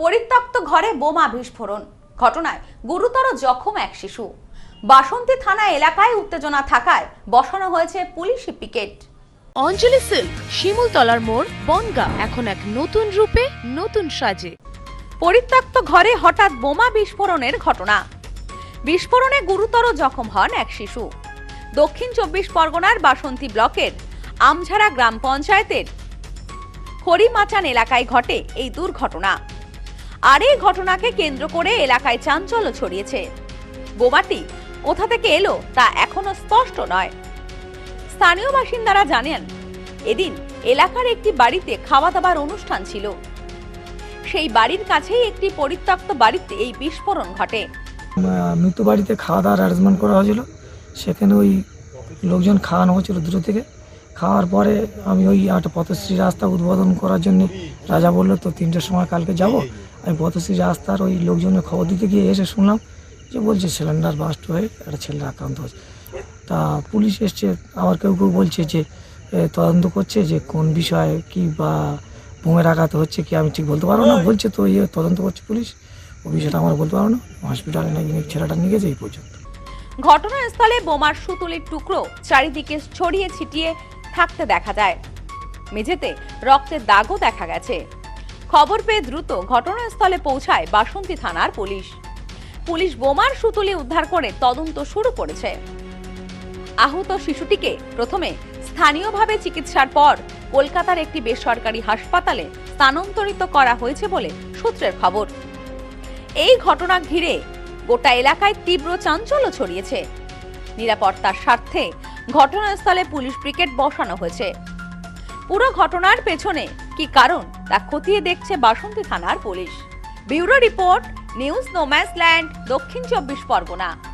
পরিত্যক্ত ঘরে বোমা বিস্ফোরণ। ঘটনায় গুরুতর জখম এক শিশু। বাসন্তী থানা এলাকায় উত্তেজনা থাকায় বসানো হয়েছে পুলিশি পিকেট। অঞ্জলি সিল্ক শিমুলতলার মোড় বনগা এখন এক নতুন রূপে নতুন সাজে। পরিত্যক্ত ঘরে হঠাৎ বোমা বিস্ফোরণের ঘটনা। বিস্ফোরণে গুরুতর জখম হন এক শিশু। দক্ষিণ চব্বিশ পরগনার বাসন্তী ব্লকের আমঝাড়া গ্রাম পঞ্চায়েতের হরিমাচান এলাকায় ঘটে এই দুর্ঘটনা। আর এই ঘটনাকে কেন্দ্র করে এলাকায় চাঞ্চল্য ছড়িয়েছে। বোমাটি কোথা থেকে এলো তা এখনও স্পষ্ট নয়। স্থানীয় বাসিন্দারা জানেন, এদিন এলাকার একটি বাড়িতে খাওয়া দাবার অনুষ্ঠান ছিল। সেই বাড়ির কাছেই একটি পরিত্যক্ত বাড়িতে এই বিস্ফোরণ ঘটে। মৃত বাড়িতে খাওয়া দাওয়ার অ্যারেঞ্জমেন্ট করা হয়েছিল। সেখানে ওই লোকজন খাওয়ানো হচ্ছিল দূর থেকে। খাওয়ার পরে আমি ওই একটা পথশ্রী রাস্তা উদ্বোধন করার জন্য রাজা বলল, তো তিনটের সময় কালকে যাব? আমি পথশ্রী রাস্তার ওই লোকজনের খবর দিতে গিয়ে এসে শুনলাম যে, বলছে সিলিন্ডার বাস্ট হয়ে একটা ছেলের আক্রান্ত হয়েছে। তা পুলিশ এসছে, আবার কেউ কেউ বলছে যে তদন্ত করছে যে, কোন বিষয়ে কি বা বোমের আঘাত হচ্ছে কি আমি ঠিক বলতে পারব না। বলছে তো ইয়ে তদন্ত করছে পুলিশ। ও বিষয়টা আমার বলতে পারব না। হসপিটালে নাকি ছেলেটা নিয়ে গেছে এই পর্যন্ত। ঘটনাস্থলে বোমার সুতুলির টুকরো চারিদিকে ছড়িয়ে ছিটিয়ে থাকতে দেখা যায়। মেঝেতে রক্তের দাগও দেখা গেছে। খবর পেয়ে দ্রুত ঘটনাস্থলে পৌঁছায় বাসন্তী থানার পুলিশ। পুলিশ বোমার সুতুলি উদ্ধার করে তদন্ত শুরু করেছে। আহত শিশুটিকে প্রথমে স্থানীয়ভাবে চিকিৎসার পর কলকাতার একটি বেসরকারি হাসপাতালে স্থানান্তরিত করা হয়েছে বলে সূত্রের খবর। এই ঘটনা ঘিরে গোটা এলাকায় তীব্র চাঞ্চল্য ছড়িয়েছে। নিরাপত্তার স্বার্থে ঘটনাস্থলে পুলিশ ব্রিগেড বসানো হয়েছে। পুরো ঘটনার পেছনে কি কারণ? তা খতিয়ে দেখছে বাসন্তী থানার police. Bureau report, news no man's land Dakshin Chabbish Pargana.